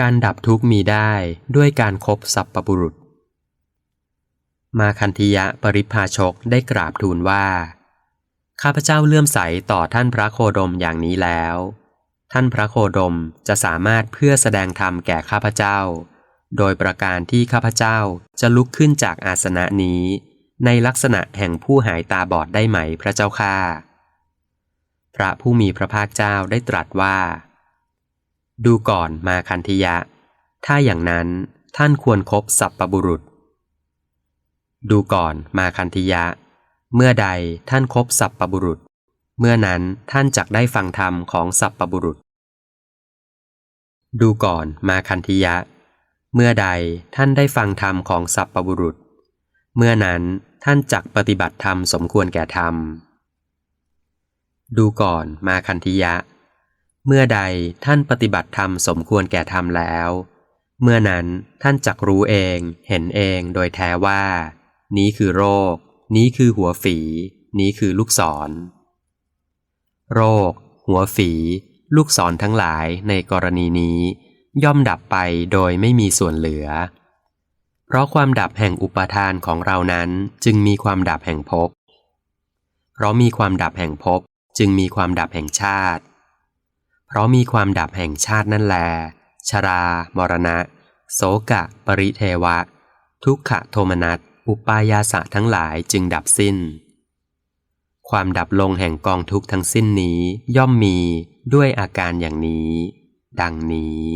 การดับทุกข์มีได้ด้วยการคบสัพปบุรุษ มาคันธิยะปริพาชกได้กราบทูลว่า ข้าพเจ้าเลื่อมใสต่อท่านพระโคดมอย่างนี้แล้ว ท่านพระโคดมจะสามารถเพื่อแสดงธรรมแก่ข้าพเจ้า โดยประการที่ข้าพเจ้าจะลุกขึ้นจากอาสนะนี้ ในลักษณะแห่งผู้หายตาบอดได้ไหมพระเจ้าข้าพระผู้มีพระภาคเจ้าได้ตรัสว่า ดูก่อนมาคันธิยะ ถ้าอย่างนั้นท่านควรครบสัพปบุรุษ ดูก่อนมาคันธิยะ เมื่อใดท่านครบสัพปบุรุษ เมื่อนั้นท่านจักได้ฟังธรรมของสัพปบุรุษ ดูก่อนมาคันธิยะ เมื่อใดท่านได้ฟังธรรมของสัพปบุรุษ เมื่อนั้นท่านจักปฏิบัติธรรมสมควรแก่ธรรม ดูก่อนมาคันธิยะ เมื่อใดท่านปฏิบัติธรรมสมควรแก่ธรรมแล้ว เมื่อนั้นท่านจักรู้เองเห็นเองโดยแท้ว่า นี้คือโรค นี้คือหัวฝี นี้คือลูกศร โรค หัวฝี ลูกศรทั้งหลายในกรณีนี้ ย่อมดับไปโดยไม่มีส่วนเหลือ เพราะความดับแห่งอุปทานของเรานั้นจึงมีความดับแห่งภพเพราะมีความดับแห่งภพจึงมีความดับแห่งชาติ เพราะมีความดับแห่งชาตินั่นแล ชรา มรณะ โสกะ ปริเทวะ ทุกขโทมนัส อุปายาสะทั้งหลายจึงดับสิ้น ความดับลงแห่งกองทุกทั้งสิ้นนี้ย่อมมีด้วยอาการอย่างนี้ ดังนี้